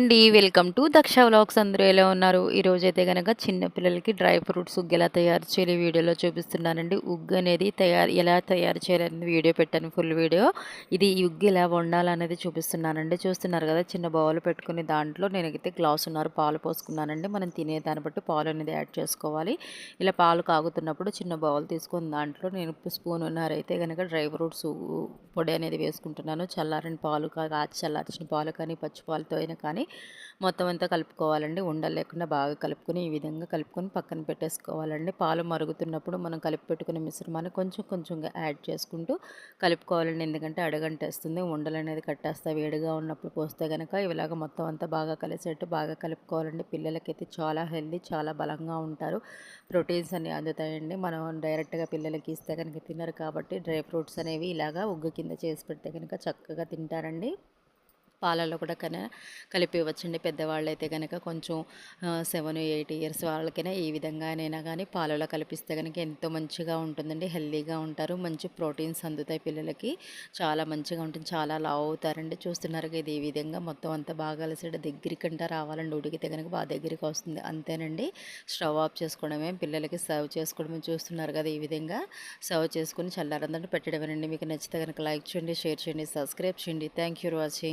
అండి welcome to Daksha vlogs. అందరూ ఎలా ఉన్నారు? ఈరోజు అయితే కనుక చిన్నపిల్లలకి డ్రై ఫ్రూట్స్ ఉగ్గు ఎలా తయారు చేయాలి వీడియోలో చూపిస్తున్నానండి. ఉగ్గు అనేది తయారు ఎలా తయారు చేయాలని వీడియో పెట్టాను ఫుల్ వీడియో. ఇది ఈ ఉగ్గు ఎలా వండాలనేది చూపిస్తున్నానండి. చూస్తున్నారు కదా చిన్న బౌల్ పెట్టుకుని దాంట్లో నేనైతే గ్లాస్ ఉన్నారు పాలు పోసుకున్నానండి. మనం తినే దాన్ని బట్టి పాలు అనేది యాడ్ చేసుకోవాలి. ఇలా పాలు కాగుతున్నప్పుడు చిన్న బౌల్ తీసుకుని దాంట్లో నేను స్పూన్ ఉన్నారైతే కనుక డ్రై ఫ్రూట్స్ పొడి అనేది వేసుకుంటున్నాను. చల్లారని పాలు కాచి చల్లార్చిన పాలు కానీ పచ్చి పాలతో అయినా కానీ మొత్తం అంతా కలుపుకోవాలండి. ఉండలు లేకుండా బాగా కలుపుకొని ఈ విధంగా కలుపుకొని పక్కన పెట్టేసుకోవాలండి. పాలు మరుగుతున్నప్పుడు మనం కలిపి పెట్టుకునే మిశ్రమాన్ని కొంచెం కొంచెంగా యాడ్ చేసుకుంటూ కలుపుకోవాలండి. ఎందుకంటే అడగంటేస్తుంది. ఉండలు అనేది కట్టేస్తా వేడిగా ఉన్నప్పుడు పోస్తే కనుక ఇలాగ మొత్తం అంతా బాగా కలిసేట్టు బాగా కలుపుకోవాలండి. పిల్లలకైతే చాలా హెల్దీ చాలా బలంగా ఉంటారు. ప్రోటీన్స్ అన్ని అందుతాయండి. మనం డైరెక్ట్గా పిల్లలకి ఇస్తే కనుక తినరు కాబట్టి డ్రై ఫ్రూట్స్ అనేవి ఇలాగా ఉగ్గు కింద చేసి పెడితే కనుక చక్కగా తింటారండి. పాలలో కూడా కన కలిపి ఇవ్వచ్చండి పెద్దవాళ్ళు అయితే కనుక కొంచెం సెవెన్ ఎయిట్ ఇయర్స్ వాళ్ళకైనా ఈ విధంగానైనా కానీ పాలలో కలిపిస్తే కనుక ఎంతో మంచిగా ఉంటుందండి. హెల్తీగా ఉంటారు. మంచి ప్రోటీన్స్ అందుతాయి పిల్లలకి. చాలా మంచిగా ఉంటుంది. చాలా లావు అవుతారండి. చూస్తున్నారు ఇది ఈ విధంగా మొత్తం అంతా బాగా కలిసి దగ్గరికంట రావాలండి. ఉడికితే కనుక బాగా దగ్గరికి వస్తుంది. అంతేనండి. స్టవ్ ఆఫ్ చేసుకోవడమే. పిల్లలకి సర్వ్ చేసుకోవడమే చూస్తున్నారు కదా ఈ విధంగా సర్వ్ చేసుకుని చల్లారందంటే పెట్టడమేనండి. మీకు నచ్చితే కనుక లైక్ చేయండి షేర్ చేయండి సబ్స్క్రైబ్ చేయండి. Thank you for watching.